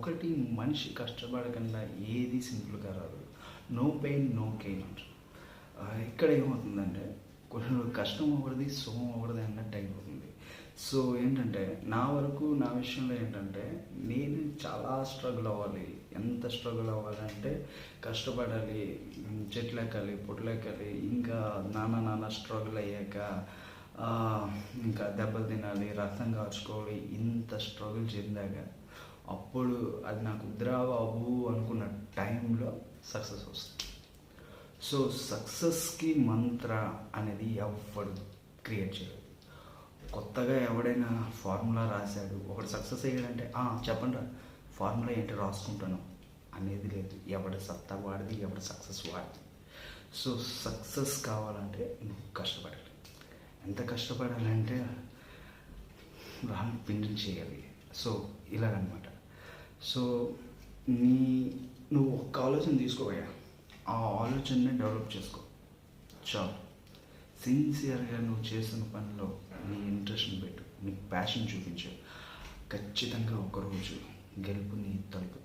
ఒకటి మనిషి కష్టపడకుండా ఏది సింపుల్గా రాదు. నో పెయిన్ నో గెయిన్ అంటారు. ఇక్కడ ఏమవుతుందంటే కొంచెం కష్టం ఒకటిది సుఖం ఒకటిది అన్నట్టు అయిపోతుంది. సో ఏంటంటే నా వరకు నా విషయంలో ఏంటంటే నేను చాలా స్ట్రగుల్ అవ్వాలి. ఎంత స్ట్రగుల్ అవ్వాలంటే కష్టపడాలి చెట్లెక్కాలి చెట్లు ఎక్కాలి ఇంకా నాన్న నాన్న స్ట్రగుల్ అయ్యాక ఇంకా దెబ్బలు తినాలి రక్తం కాచుకోవాలి ఇంత స్ట్రగుల్ చెందాక అప్పుడు అది నాకు వద్దురా బాబు అనుకున్న టైంలో సక్సెస్ వస్తుంది. సో సక్సెస్కి మంత్ర అనేది ఎవడు క్రియేట్ చేయలేదు కొత్తగా ఎవడైనా ఫార్ములా రాశాడు ఒకడు సక్సెస్ అయ్యాడంటే చెప్పండి రా ఫార్ములా ఏంటి రాసుకుంటాను. అనేది లేదు. ఎవడు సత్తా వాడిది ఎవడు సక్సెస్ వాడిది. సో సక్సెస్ కావాలంటే నువ్వు కష్టపడాలి. ఎంత కష్టపడాలంటే రాను పిండిని చేయాలి. సో ఇలాగనమాట. సో నీ నువ్వు ఒక్క ఆలోచన తీసుకోవయ్యా. ఆ ఆలోచననే డెవలప్ చేసుకో. చాలు. సిన్సియర్గా నువ్వు చేసిన పనిలో నీ ఇంట్రెస్ట్ని పెట్టు. నీ ప్యాషన్ చూపించు. ఖచ్చితంగా ఒకరోజు గెలుపు నీ తలుపు.